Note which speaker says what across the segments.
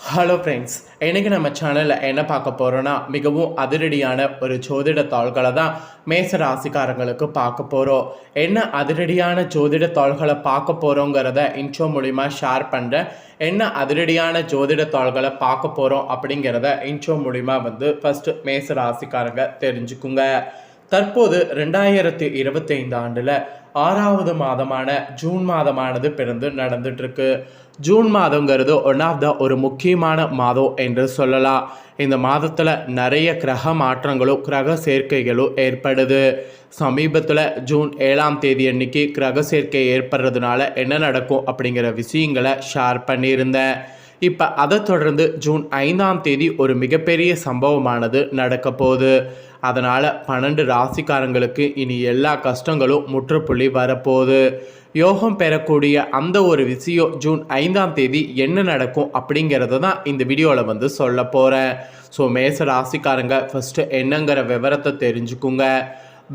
Speaker 1: Hello friends இன்றைக்கி நம்ம சேனலில் என்ன பார்க்க போகிறோன்னா மிகவும் அதிரடியான ஒரு ஜோதிட தாள்களை தான் மேச ராசிக்காரங்களுக்கு பார்க்க போகிறோம் என்ன அதிரடியான ஜோதிட தாள்களை பார்க்க போகிறோங்கிறத இன்ட்ரோ மூலிமா ஷேர் பண்ணுறேன் என்ன அதிரடியான ஜோதிட தாள்களை பார்க்க போகிறோம் அப்படிங்கிறத இன்ட்ரோ மூலிமா வந்து ஃபஸ்ட்டு மேச ராசிக்காரங்க தெரிஞ்சுக்குங்க. தற்போது ரெண்டாயிரத்தி இருபத்தைந்து ஆண்டில் ஆறாவது மாதமான ஜூன் மாதமானது பிறந்து நடந்துட்டுருக்கு ஜூன் மாதங்கிறது ஒன் ஆஃப் த ஒரு முக்கியமான மாதம் என்று சொல்லலாம். இந்த மாதத்தில் நிறைய கிரக மாற்றங்களும் கிரக சேர்க்கைகளும் ஏற்படுது. சமீபத்தில் ஜூன் ஏழாம் தேதி அன்னைக்கு கிரக சேர்க்கை ஏற்படுறதுனால என்ன நடக்கும் அப்படிங்கிற விஷயங்களை ஷேர் பண்ணியிருந்தேன். இப்போ அதை தொடர்ந்து ஜூன் ஐந்தாம் தேதி ஒரு மிகப்பெரிய சம்பவமானது நடக்க போகுது. அதனால் பன்னெண்டு ராசிக்காரங்களுக்கு இனி எல்லா கஷ்டங்களும் முற்றுப்புள்ளி வரப்போகுது. யோகம் பெறக்கூடிய அந்த ஒரு விஷயம் ஜூன் ஐந்தாம் தேதி என்ன நடக்கும் அப்படிங்கிறத தான் இந்த வீடியோவில் வந்து சொல்ல போகிறேன் ஸோ மேச ராசிக்காரங்க ஃபஸ்ட்டு என்னங்கிற விவரத்தை தெரிஞ்சுக்குங்க.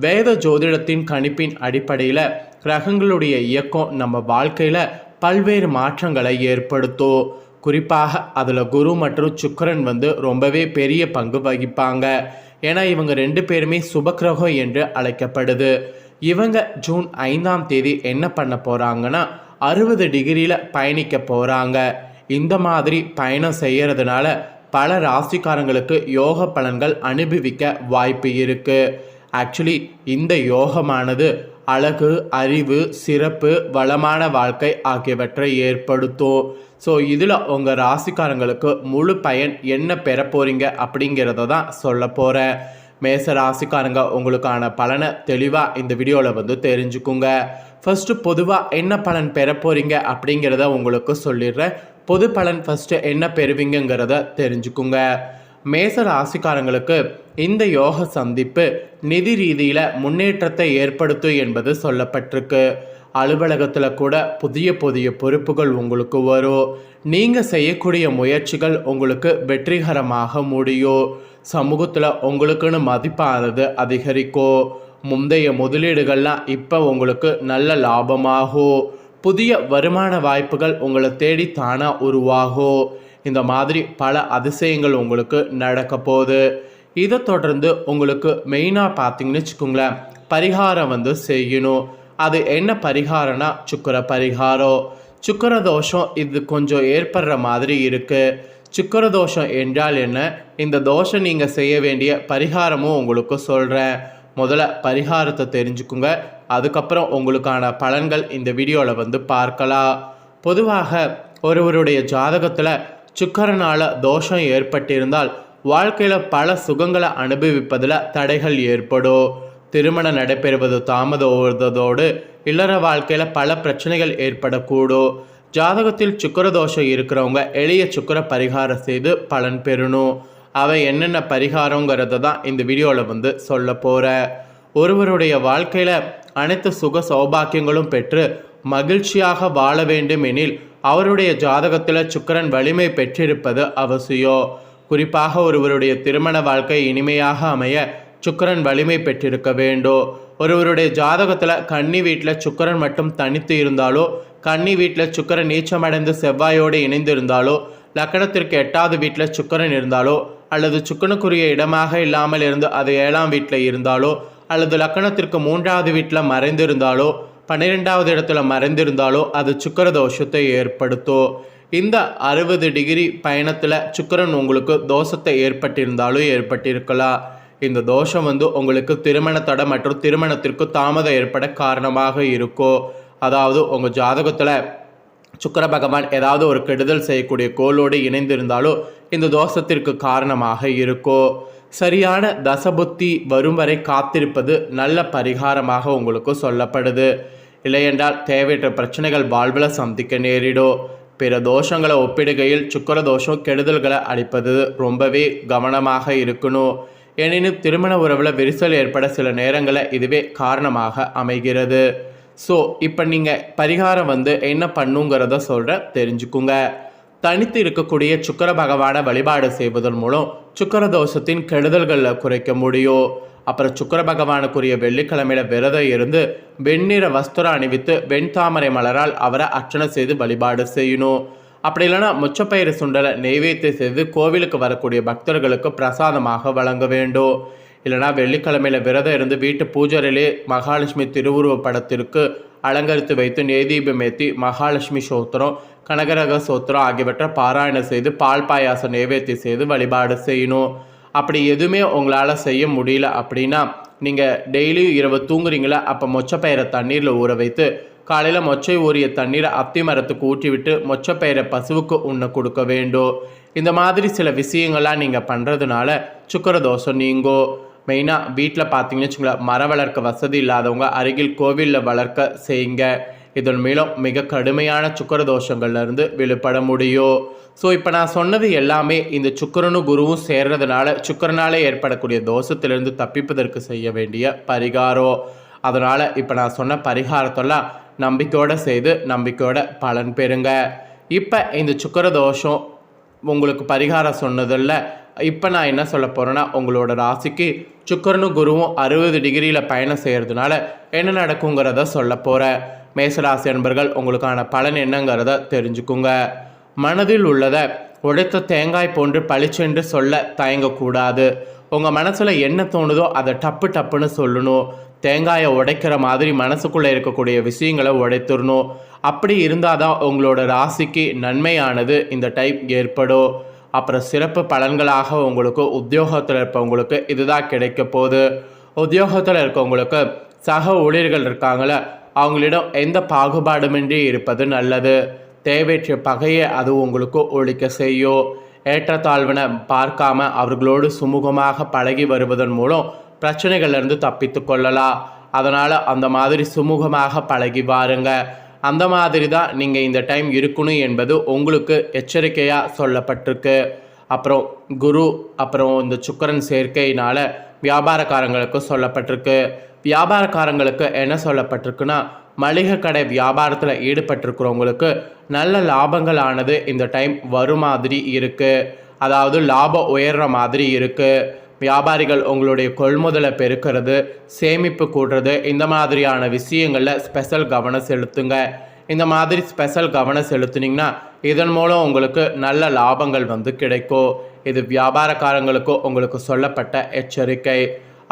Speaker 1: வேத ஜோதிடத்தின் கணிப்பின் அடிப்படையில் கிரகங்களுடைய இயக்கம் நம்ம வாழ்க்கையில் பல்வேறு மாற்றங்களை ஏற்படுத்தும். குறிப்பாக அதில் குரு மற்றும் சுக்கரன் வந்து ரொம்பவே பெரிய பங்கு வகிப்பாங்க. ஏன்னா இவங்க ரெண்டு பேருமே சுபக்கிரகம் என்று அழைக்கப்படுது. இவங்க ஜூன் ஐந்தாம் தேதி என்ன பண்ண போகிறாங்கன்னா அறுபது டிகிரியில் பயணிக்க போகிறாங்க இந்த மாதிரி பயணம் செய்கிறதுனால பல ராசிக்காரங்களுக்கு யோக பலன்கள் அனுபவிக்க வாய்ப்பு இருக்குது ஆக்சுவலி இந்த யோகமானது அழகு அறிவு சிறப்பு வளமான வாழ்க்கை ஆகியவற்றை ஏற்படுத்தும். ஸோ இதில் உங்கள் ராசிக்காரங்களுக்கு முழு பயன் என்ன பெற போகிறீங்க அப்படிங்கிறத தான் சொல்ல போகிறேன் மேச ராசிக்காரங்க உங்களுக்கான பலனை தெளிவாக இந்த வீடியோவில் வந்து தெரிஞ்சுக்குங்க. ஃபஸ்ட்டு பொதுவாக என்ன பலன் பெற போகிறீங்க அப்படிங்கிறத உங்களுக்கு சொல்லிடுறேன். பொது பலன் ஃபஸ்ட்டு என்ன பெறுவீங்கங்கிறத தெரிஞ்சுக்குங்க. மேச ராசிக்காரங்களுக்கு இந்த யோக சந்திப்பு நிதி ரீதியில் முன்னேற்றத்தை ஏற்படுத்தும் என்பது சொல்லப்பட்டிருக்கு. அலுவலகத்தில் கூட புதிய புதிய பொறுப்புகள் உங்களுக்கு வரும். நீங்கள் செய்யக்கூடிய முயற்சிகள் உங்களுக்கு வெற்றிகரமாக முடியும். சமூகத்தில் உங்களுக்குன்னு மதிப்பானது அதிகரிக்கும். முந்தைய முதலீடுகள்லாம் இப்போ உங்களுக்கு நல்ல லாபமாகும். புதிய வருமான வாய்ப்புகள் உங்களை தேடி தானாக உருவாகும். இந்த மாதிரி பல அதிசயங்கள் உங்களுக்கு நடக்க போகுது. இதை தொடர்ந்து உங்களுக்கு மெயினாக பார்த்தீங்கன்னு வச்சுக்கோங்களேன் பரிகாரம் வந்து செய்யணும். அது என்ன பரிகாரம்னா சுக்கர பரிகாரம் சுக்கர தோஷம் இது கொஞ்சம் ஏற்படுற மாதிரி இருக்குது சுக்கர தோஷம் என்றால் என்ன? இந்த தோஷம் நீங்கள் செய்ய வேண்டிய பரிகாரமும் உங்களுக்கு சொல்கிறேன் முதல்ல பரிகாரத்தை தெரிஞ்சுக்குங்க. அதுக்கப்புறம் உங்களுக்கான பலன்கள் இந்த வீடியோவில் வந்து பார்க்கலாம். பொதுவாக ஒருவருடைய ஜாதகத்தில் சுக்கரனால் தோஷம் ஏற்பட்டிருந்தால் வாழ்க்கையில் பல சுகங்களை அனுபவிப்பதில் தடைகள் ஏற்படும். திருமணம் நடைபெறுவது தாமதோடு இல்லற வாழ்க்கையில் பல பிரச்சனைகள் ஏற்படக்கூடும் ஜாதகத்தில் சுக்கர தோஷம் இருக்கிறவங்க எளிய சுக்கர பரிகாரம் செய்து பலன் பெறணும். அவை என்னென்ன பரிகாரங்கிறத தான் இந்த வீடியோவில் வந்து சொல்ல போகிறேன் ஒருவருடைய வாழ்க்கையில் அனைத்து சுக சௌபாக்கியங்களும் பெற்று மகிழ்ச்சியாக வாழ வேண்டும் எனில் அவருடைய ஜாதகத்தில் சுக்கரன் வலிமை பெற்றிருப்பது அவசியம். குறிப்பாக ஒருவருடைய திருமண வாழ்க்கை இனிமையாக அமைய சுக்கரன் வலிமை பெற்றிருக்க வேண்டும் ஒருவருடைய ஜாதகத்தில் கன்னி வீட்டில் சுக்கரன் மட்டும் தனித்து இருந்தாலோ? கன்னி வீட்டில் சுக்கரன் நீச்சமடைந்து செவ்வாயோடு இணைந்திருந்தாலோ? லக்கணத்திற்கு எட்டாவது வீட்டில் சுக்கரன் இருந்தாலோ? அல்லது சுக்கனுக்குரிய இடமாக இல்லாமல் இருந்து அது ஏழாம் வீட்டில் இருந்தாலோ? அல்லது லக்கணத்திற்கு மூன்றாவது வீட்டில் மறைந்திருந்தாலோ? பன்னிரெண்டாவது இடத்துல மறைந்திருந்தாலோ? அது சுக்கர தோஷத்தை ஏற்படுத்தும் இந்த அறுபது டிகிரி பயணத்தில் சுக்கரன் உங்களுக்கு தோஷத்தை ஏற்பட்டிருந்தாலும் ஏற்பட்டிருக்கலாம். இந்த தோஷம் வந்து உங்களுக்கு திருமண தடை மற்றும் திருமணத்திற்கு தாமதம் ஏற்பட காரணமாக இருக்கும் அதாவது உங்கள் ஜாதகத்தில் சுக்கர பகவான் ஏதாவது ஒரு கெடுதல் செய்யக்கூடிய கோளோடு இணைந்திருந்தாலோ இந்த தோஷத்திற்கு காரணமாக இருக்கும் சரியான தசபுத்தி வரும் வரை காத்திருப்பது நல்ல பரிகாரமாக உங்களுக்கு சொல்லப்படுது. இல்லையென்றால் தேவையற்ற பிரச்சனைகள் வாழ்வில் சந்திக்க நேரிடும். பிற தோஷங்களை ஒப்பிடுகையில் சுக்கர தோஷம் கெடுதல்களை அளிப்பது ரொம்பவே கவனமாக இருக்கணும். எனினும் திருமண உறவில் விரிசல் ஏற்பட சில நேரங்களில் இதுவே காரணமாக அமைகிறது. ஸோ இப்போ நீங்கள் பரிகாரம் வந்து என்ன பண்ணுங்கிறத சொல்கிற தெரிஞ்சுக்குங்க. தனித்து இருக்கக்கூடிய சுக்கர பகவானை வழிபாடு செய்வதன் மூலம் சுக்கர தோஷத்தின் கெடுதல்களில் குறைக்க முடியும். அப்புறம் சுக்கர பகவானுக்குரிய வெள்ளிக்கிழமையில விரதம் இருந்து வெண்ணிற வஸ்திரம் அணிவித்து வெண்தாமரை மலரால் அவரை அர்ச்சனை செய்து வழிபாடு செய்யணும். அப்படி இல்லைன்னா முச்சப்பயிறு சுண்டலை நெய்வேத்தியம் செய்து கோவிலுக்கு வரக்கூடிய பக்தர்களுக்கு பிரசாதமாக வழங்க வேண்டும். இல்லைனா வெள்ளிக்கிழமையில் விரதம் இருந்து வீட்டு பூஜரிலே மகாலட்சுமி திருவுருவ படத்திற்கு அலங்கரித்து வைத்து நெய்தீபம் ஏற்றி மகாலட்சுமி சோத்திரம் கனகரக சோத்திரம் ஆகியவற்றை பாராயணம் செய்து பால் பாயாசம் நைவேத்தியம் செய்து வழிபாடு செய்யணும். அப்படி எதுவுமே உங்களால் செய்ய முடியல அப்படின்னா நீங்கள் டெய்லியும் இரவு தூங்குறீங்களா அப்போ மொச்சப்பயிரை தண்ணீரில் ஊற வைத்து காலையில் மொச்சை ஊறிய தண்ணீரை அத்தி மரத்துக்கு ஊற்றிவிட்டு மொச்சப்பயிரை பசுவுக்கு உண்ண கொடுக்க வேண்டும். இந்த மாதிரி சில விஷயங்கள்லாம் நீங்கள் பண்ணுறதுனால சுக்கர தோஷம் நீங்கோ. மெயினாக வீட்டில் பார்த்தீங்கன்னு வச்சுங்களேன் மரம் வளர்க்க வசதி இல்லாதவங்க அருகில் கோவிலில் வளர்க்க செய்யுங்க. இதன் மூலம் மிக கடுமையான சுக்கர தோஷங்கள்லேருந்து விழுப்பட முடியும். ஸோ இப்போ நான் சொன்னது எல்லாமே இந்த சுக்கரனும் குருவும் சேர்றதுனால சுக்கரனாலே ஏற்படக்கூடிய தோஷத்திலிருந்து தப்பிப்பதற்கு செய்ய வேண்டிய பரிகாரம். அதனால் இப்போ நான் சொன்ன பரிகாரத்தெல்லாம் நம்பிக்கையோடு செய்து நம்பிக்கையோட பலன் பெறுங்க. இப்போ இந்த சுக்கர தோஷம் உங்களுக்கு பரிகாரம் சொன்னதில்ல. இப்போ நான் என்ன சொல்ல போகிறேன்னா உங்களோட ராசிக்கு சுக்கரனும் குருவும் அறுபது டிகிரியில் பயணம் செய்கிறதுனால என்ன நடக்குங்கிறத சொல்ல போகிறேன் மேசராசி அன்பர்கள் உங்களுக்கான பலன் என்னங்கிறத தெரிஞ்சுக்குங்க. மனதில் உள்ளதை உடைத்த தேங்காய் போன்று பளிச்சென்று சொல்ல தயங்கக்கூடாது. உங்கள் மனசில் என்ன தோணுதோ அதை டப்பு டப்புன்னு சொல்லணும். தேங்காயை உடைக்கிற மாதிரி மனசுக்குள்ளே இருக்கக்கூடிய விஷயங்களை உடைத்துடணும். அப்படி இருந்தால் தான் உங்களோட ராசிக்கு நன்மையானது இந்த டைப் ஏற்படும். அப்புறம் சிறப்பு பலன்களாக உங்களுக்கு உத்தியோகத்தில் இருப்பவங்களுக்கு இதுதான் கிடைக்க போகுது. உத்தியோகத்தில் இருக்கவங்களுக்கு சக ஊழியர்கள் இருக்காங்களே அவங்களிடம் எந்த பாகுபாடுமின்றி இருப்பது நல்லது. தேவையற்ற பகையை அது உங்களுக்கு ஒழிக்க செய்யும். ஏற்றத்தாழ்வினை பார்க்காம அவர்களோடு சுமூகமாக பழகி வருவதன் மூலம் பிரச்சனைகள்லேருந்து தப்பித்து கொள்ளலாம் அதனால் அந்த மாதிரி சுமூகமாக பழகி பாருங்க அந்த மாதிரி தான் நீங்கள் இந்த டைம் இருக்கணும் என்பது உங்களுக்கு எச்சரிக்கையாக சொல்லப்பட்டிருக்கு. அப்புறம் குரு அப்புறம் இந்த சுக்கரன் சேர்க்கையினால் வியாபாரக்காரங்களுக்கு சொல்லப்பட்டிருக்கு. வியாபாரக்காரங்களுக்கு என்ன சொல்லப்பட்டிருக்குன்னா மளிகை கடை வியாபாரத்தில் ஈடுபட்டிருக்கிறவங்களுக்கு நல்ல லாபங்கள் ஆனது இந்த டைம் வரும் மாதிரி இருக்குது அதாவது லாபம் உயர்ற மாதிரி இருக்குது வியாபாரிகள் உங்களுடைய கொள்முதலை பெருக்கிறது சேமிப்பு கூடுறது இந்த மாதிரியான விஷயங்களில் ஸ்பெஷல் கவனம் செலுத்துங்க. இந்த மாதிரி ஸ்பெஷல் கவனம் செலுத்துனீங்கன்னா இதன் மூலம் உங்களுக்கு நல்ல லாபங்கள் வந்து கிடைக்கும். இது வியாபாரக்காரங்களுக்கும் உங்களுக்கு சொல்லப்பட்ட எச்சரிக்கை.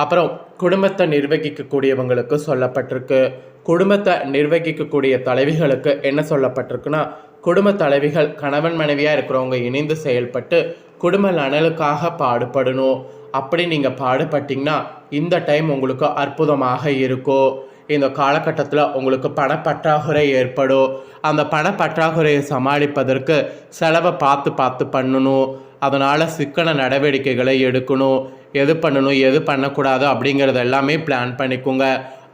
Speaker 1: அப்புறம் குடும்பத்தை நிர்வகிக்கக்கூடியவங்களுக்கு சொல்லப்பட்டிருக்கு. குடும்பத்தை நிர்வகிக்கக்கூடிய தலைவிகளுக்கு என்ன சொல்லப்பட்டிருக்குன்னா குடும்ப தலைவிகள் கணவன் மனைவியாக இருக்கிறவங்க இணைந்து செயல்பட்டு குடும்ப நலனுக்காக பாடுபடணும். அப்படி நீங்கள் பாடுபட்டிங்கன்னா இந்த டைம் உங்களுக்கு அற்புதமாக இருக்கும் இந்த காலகட்டத்தில் உங்களுக்கு பணப்பற்றாக்குறை ஏற்படும் அந்த பணப்பற்றாக்குறையை சமாளிப்பதற்கு செலவை பார்த்து பார்த்து பண்ணணும். அதனால் சிக்கன நடவடிக்கைகளை எடுக்கணும். எது பண்ணணும் எது பண்ணக்கூடாது அப்படிங்கிறது எல்லாமே பிளான் பண்ணிக்கோங்க.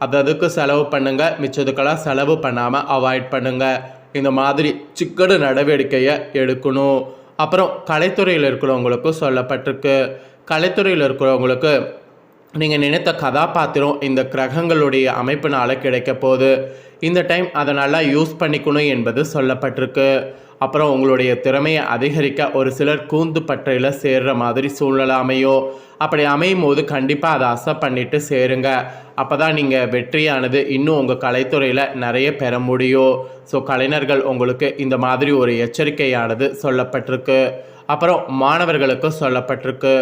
Speaker 1: அது அதுக்கு செலவு பண்ணுங்கள் மிச்சதுக்கெல்லாம் செலவு பண்ணாமல் அவாய்ட் பண்ணுங்கள் இந்த மாதிரி சிக்கன நடவடிக்கையை எடுக்கணும். அப்புறம் கலைத்துறையில் இருக்கிறவங்களுக்கும் சொல்லப்பட்டிருக்கு. கலைத்துறையில் இருக்கிறவங்களுக்கு நீங்கள் நினைத்த கதாபாத்திரம் இந்த கிரகங்களுடைய அமைப்பினால் கிடைக்க போகுது. இந்த டைம் அதை நல்லா யூஸ் பண்ணிக்கணும் என்பது சொல்லப்பட்டிருக்கு. அப்புறம் உங்களுடைய திறமையை அதிகரிக்க ஒரு சிலர் கூந்து பற்றையில் சேர்கிற மாதிரி சூழ்நிலை அமையும். அப்படி அமையும் போது கண்டிப்பாக அதை அசப் பண்ணிவிட்டு சேருங்க. அப்போ தான் நீங்கள் வெற்றியானது இன்னும் உங்கள் கலைத்துறையில் நிறைய பெற முடியும். ஸோ கலைஞர்கள் உங்களுக்கு இந்த மாதிரி ஒரு எச்சரிக்கையானது சொல்லப்பட்டிருக்கு. அப்புறம் மாணவர்களுக்கு சொல்லப்பட்டிருக்கு.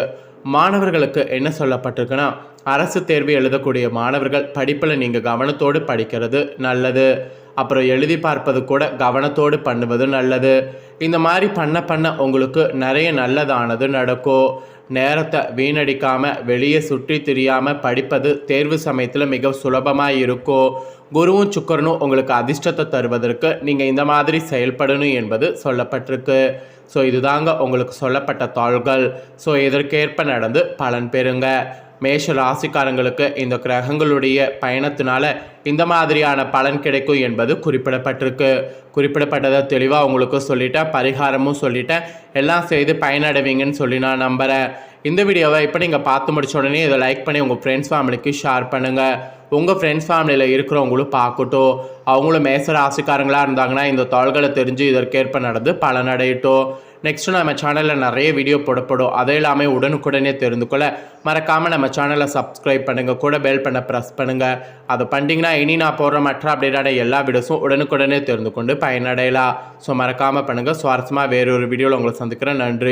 Speaker 1: மாணவர்களுக்கு என்ன சொல்லப்பட்டிருக்குன்னா அரசு தேர்வு எழுதக்கூடிய மாணவர்கள் படிப்பில் நீங்கள் கவனத்தோடு படிக்கிறது நல்லது. அப்புறம் எழுதி பார்ப்பது கூட கவனத்தோடு பண்ணுவது நல்லது. இந்த மாதிரி பண்ண பண்ண உங்களுக்கு நிறைய நல்லதானது நடக்கும். நேரத்தை வீணடிக்காமல் வெளியே சுற்றி திரியாமல் படிப்பது தேர்வு சமயத்தில் மிக சுலபமாக இருக்கும் குருவும் சுக்கரனும் உங்களுக்கு அதிர்ஷ்டத்தை தருவதற்கு நீங்கள் இந்த மாதிரி செயல்படணும் என்பது சொல்லப்பட்டிருக்கு. ஸோ இதுதாங்க உங்களுக்கு சொல்லப்பட்ட தாள்கள். ஸோ இதற்கேற்ப நடந்து பலன் பெறுங்க. மேஷ ராசிக்காரங்களுக்கு இந்த கிரகங்களுடைய பயணத்தினால இந்த மாதிரியான பலன் கிடைக்கும் என்பது குறிப்பிடப்பட்டிருக்கு. குறிப்பிடப்பட்டதை தெளிவாக உங்களுக்கு சொல்லிட்டேன் பரிகாரமும் சொல்லிட்டேன். எல்லாம் செய்து பயனடைவீங்கன்னு சொல்லி நான் நம்புகிறேன் இந்த வீடியோவை இப்போ நீங்கள் பார்த்து முடிச்ச உடனே இதை லைக் பண்ணி உங்கள் ஃப்ரெண்ட்ஸ் ஃபேமிலிக்கு ஷேர் பண்ணுங்கள் உங்கள் ஃப்ரெண்ட்ஸ் ஃபேமிலியில் இருக்கிறவங்களும் பார்க்கட்டும். அவங்களும் மேச ராசிக்காரங்களாக இருந்தாங்கன்னா இந்த தாள்களை தெரிஞ்சு இதற்கேற்ப நடந்து பலனடையட்டும். நெக்ஸ்ட்டு நம்ம சேனலில் நிறைய வீடியோ போடப்படும். அதை எல்லாமே உடனுக்குடனே தெரிந்து கொள்ள மறக்காமல் நம்ம சேனலை சப்ஸ்கிரைப் பண்ணுங்கள் கூட பெல் பண்ண ப்ரெஸ் பண்ணுங்கள் அதை பண்ணிட்டீங்கன்னா இனி நான் போடுற மற்ற அப்டேட்டான எல்லா வீடியோஸும் உடனுக்குடனே தெரிந்து கொண்டு பயனடையலாம். ஸோ மறக்காமல் பண்ணுங்கள் சுவாரஸ்யமாக வேறொரு வீடியோவில் உங்களை சந்திக்கிறேன். நன்றி.